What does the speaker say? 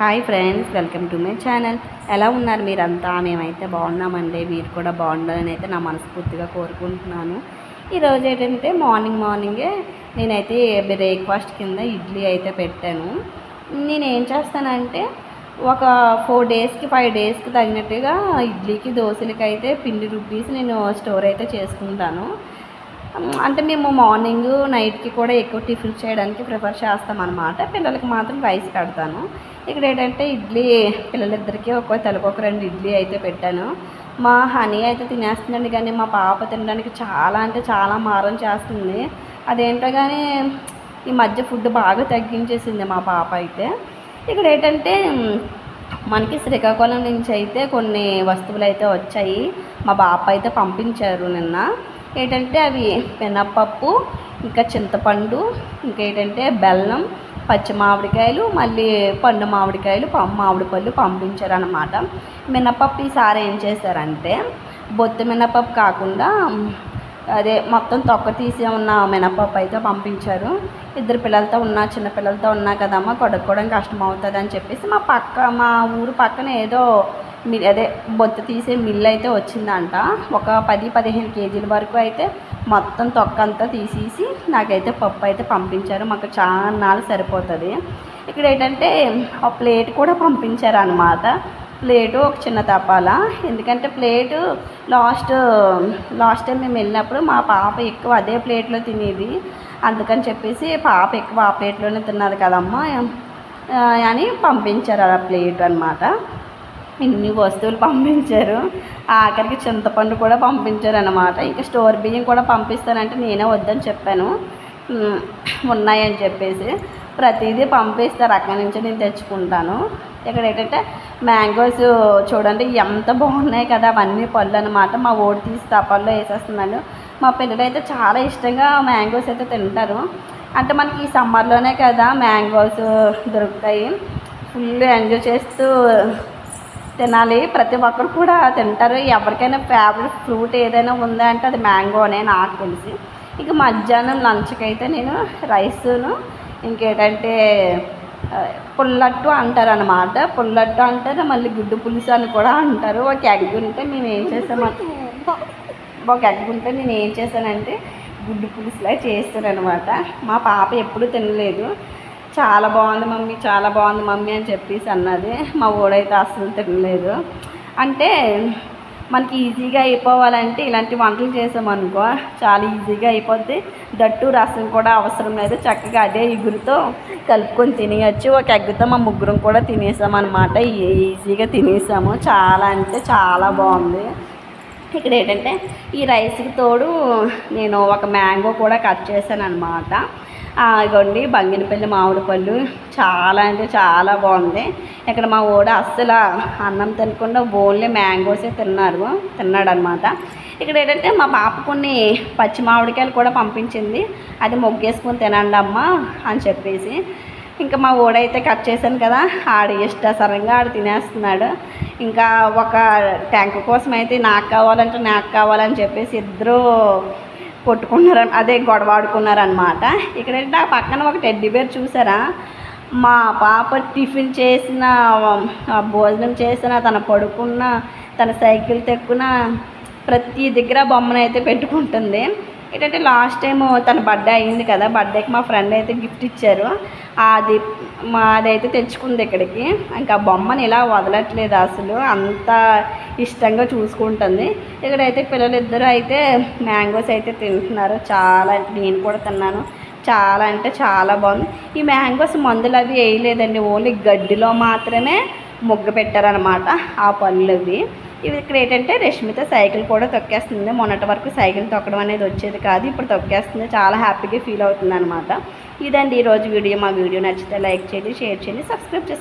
Hi friends welcome to my channel. ఎలా ఉన్నారు మీరంతా? మేమైతే బాగున్నామండి. మీరు కూడా బాగుండాలని అయితే నా మనస్ఫూర్తిగా కోరుకుంటున్నాను. ఈరోజు ఏంటంటే మార్నింగ్ మార్నింగే నేనైతే బ్రేక్ఫాస్ట్ కింద ఇడ్లీ అయితే పెట్టాను. నేను ఏం చేస్తానంటే ఒక ఫోర్ డేస్కి ఫైవ్ డేస్కి తగినట్టుగా ఇడ్లీకి దోశలకి అయితే పిండి రుబ్బీసి నేను స్టోర్ అయితే చేసుకుంటాను. అంటే మేము మార్నింగ్ నైట్కి కూడా ఎక్కువ టిఫిన్ చేయడానికి ప్రిఫర్ చేస్తాం అనమాట పిల్లలకి మాత్రం రైస్ కడతాను ఇక్కడ ఏంటంటే ఇడ్లీ పిల్లలిద్దరికీ ఒక్కో తలకు ఒక రెండు ఇడ్లీ అయితే పెట్టాను. మా హనీ అయితే తినేస్తుందండి కానీ మా పాప తినడానికి చాలా అంటే చాలా మారం చేస్తుంది. అదేంటో కానీ ఈ మధ్య ఫుడ్ బాగా తగ్గించేసింది మా పాప అయితే. ఇక్కడ ఏంటంటే మనకి శ్రీకాకుళం నుంచి అయితే కొన్ని వస్తువులు అయితే వచ్చాయి. మా బాప అయితే పంపించారు నిన్న. ఏంటంటే అవి మినప్పప్పు ఇంకా చింతపండు ఇంకా ఏంటంటే బెల్లం పచ్చి మామిడికాయలు మళ్ళీ పండు మామిడికాయలు మామిడి పళ్ళు పంపించారనమాట మినపప్పు ఈసారి ఏం చేశారంటే బొత్తి మినపప్పు కాకుండా అదే మొత్తం తొక్క తీసి ఉన్న మినపప్పు అయితే పంపించారు. ఇద్దరు పిల్లలతో ఉన్నా చిన్న పిల్లలతో ఉన్నా కదమ్మా కొడుకోవడం కష్టం అవుతుంది అని చెప్పేసి మా పక్క మా ఊరు పక్కన ఏదో అదే బొత్త తీసే మిల్ అయితే వచ్చిందంట. ఒక పది పదిహేను కేజీల వరకు అయితే మొత్తం తొక్క అంతా తీసేసి నాకైతే పప్పు అయితే పంపించారు. మాకు చాలా సరిపోతుంది. ఇక్కడ ఏంటంటే ఆ ప్లేట్ కూడా పంపించారు అనమాట ప్లేటు ఒక చిన్న తపాల. ఎందుకంటే ప్లేటు లాస్ట్ లాస్ట్ టైం మేము వెళ్ళినప్పుడు మా పాప ఎక్కువ అదే ప్లేట్లో తినేది. అందుకని చెప్పేసి పాప ఎక్కువ ఆ ప్లేట్లోనే తిన్నది కదమ్మా. అని పంపించారు ఆ ప్లేట్ అనమాట ఇన్ని వస్తువులు పంపించారు. ఆఖరికి చింతపండు కూడా పంపించారు అనమాట ఇంకా స్టోర్ బియ్యం కూడా పంపిస్తానంటే నేనే వద్దని చెప్పాను. ఉన్నాయని చెప్పేసి ప్రతిదీ పంపిస్తారు. అక్కడి నుంచి నేను తెచ్చుకుంటాను. ఇక్కడ ఏంటంటే మ్యాంగోస్ చూడండి ఎంత బాగున్నాయి కదా. అవన్నీ పళ్ళు అనమాట మా ఓడి తీసి తపాల్లో వేసేస్తున్నాను. మా పిల్లలు అయితే చాలా ఇష్టంగా మ్యాంగోస్ అయితే తింటారు. అంటే మనకి ఈ సమ్మర్లోనే కదా మ్యాంగోస్ దొరుకుతాయి. ఫుల్ ఎంజాయ్ చేస్తూ తినాలి. ప్రతి ఒక్కరు కూడా తింటారు. ఎవరికైనా ఫేవరెట్ ఫ్రూట్ ఏదైనా ఉందా అంటే అది మ్యాంగోనే నాకు తెలిసి. ఇక మధ్యాహ్నం లంచ్కి అయితే నేను రైసును ఇంకేంటంటే పుల్లట్టు అంటారు అనమాట పుల్లట్టు అంటారు మళ్ళీ గుడ్డు పులుసు అని కూడా అంటారు. ఒక ఎగ్ ఉంటే మేము ఏం చేసామంటే ఒక ఎగ్ ఉంటే నేను ఏం చేశానంటే గుడ్డు పులుసులా చేస్తాను అనమాట మా పాప ఎప్పుడు తినలేదు. చాలా బాగుంది మమ్మీ చాలా బాగుంది మమ్మీ అని చెప్పేసి అన్నది. మా ఓడైతే అస్సలు తినలేదు. అంటే మనకి ఈజీగా అయిపోవాలంటే ఇలాంటి వంటలు చేసామనుకో చాలా ఈజీగా అయిపోద్ది. దట్టు రసం కూడా అవసరం లేదు. చక్కగా అదే ఇగురుతో కలుపుకొని తినేయచ్చు. ఒక ఎగ్గుతో మా ముగ్గురం కూడా తినేసామన్నమాట. ఈజీగా తినేసాము. చాలా అంటే చాలా బాగుంది. ఇక్కడ ఏంటంటే ఈ రైస్కి తోడు నేను ఒక మ్యాంగో కూడా కట్ చేశాను అనమాట ఇగోండి బంగినపల్లి మామిడి పళ్ళు చాలా అంటే చాలా బాగుంది. ఇక్కడ మా ఓడ అస్సలు అన్నం తినకుండా ఓన్లీ మ్యాంగోసే తిన్నారు తిన్నాడు అనమాట ఇక్కడ ఏంటంటే మా పాప కొన్ని పచ్చి మామిడికాయలు కూడా పంపించింది. అది మొగ్గేసుకొని తినండి అమ్మ అని చెప్పేసి. ఇంకా మా ఓడైతే కట్ చేశాను కదా ఆడు ఇష్టాసరంగా ఆడు తినేస్తున్నాడు. ఇంకా ఒక ట్యాంక్ కోసం అయితే నాకు కావాలంటే నాకు కావాలని చెప్పేసి ఇద్దరు కొట్టుకున్నారు అదే గొడవ ఆడుకున్నారనమాట ఇక్కడ ఆ పక్కన ఒక టెడ్డీ బేర్ చూసారా? మా పాప టిఫిన్ చేసిన భోజనం చేసిన తన పడుకున్న తన సైకిల్ తెక్కున ప్రతి దగ్గర బొమ్మనైతే పెట్టుకుంటుంది. ఏంటంటే లాస్ట్ టైం తన బర్త్డే అయింది కదా. బర్త్డేకి మా ఫ్రెండ్ అయితే గిఫ్ట్ ఇచ్చారు. అది మాదైతే తెచ్చుకుంది ఇక్కడికి. ఇంకా బొమ్మని ఇలా వదలట్లేదు అసలు. అంత ఇష్టంగా చూసుకుంటుంది. ఇక్కడైతే పిల్లలిద్దరూ అయితే మ్యాంగోస్ అయితే తింటున్నారు. చాలా నేను కూడా తిన్నాను. చాలా అంటే చాలా బాగుంది. ఈ మ్యాంగోస్ మందులు అవి వేయలేదండి. ఓన్లీ గడ్డిలో మాత్రమే మొగ్గ పెట్టారనమాట ఆ పళ్ళు అవి. ఇవి ఇక్కడ ఏంటంటే రష్మిత సైకిల్ కూడా తొక్కేస్తుంది. మొన్నటి వరకు సైకిల్ తొక్కడం అనేది వచ్చేది కాదు ఇప్పుడు తొక్కేస్తుంది. చాలా హ్యాపీగా ఫీల్ అవుతుంది అనమాట ఇదండి ఈరోజు వీడియో. మా వీడియో నచ్చితే లైక్ చేయండి షేర్ చేయండి సబ్స్క్రైబ్ చేసుకోండి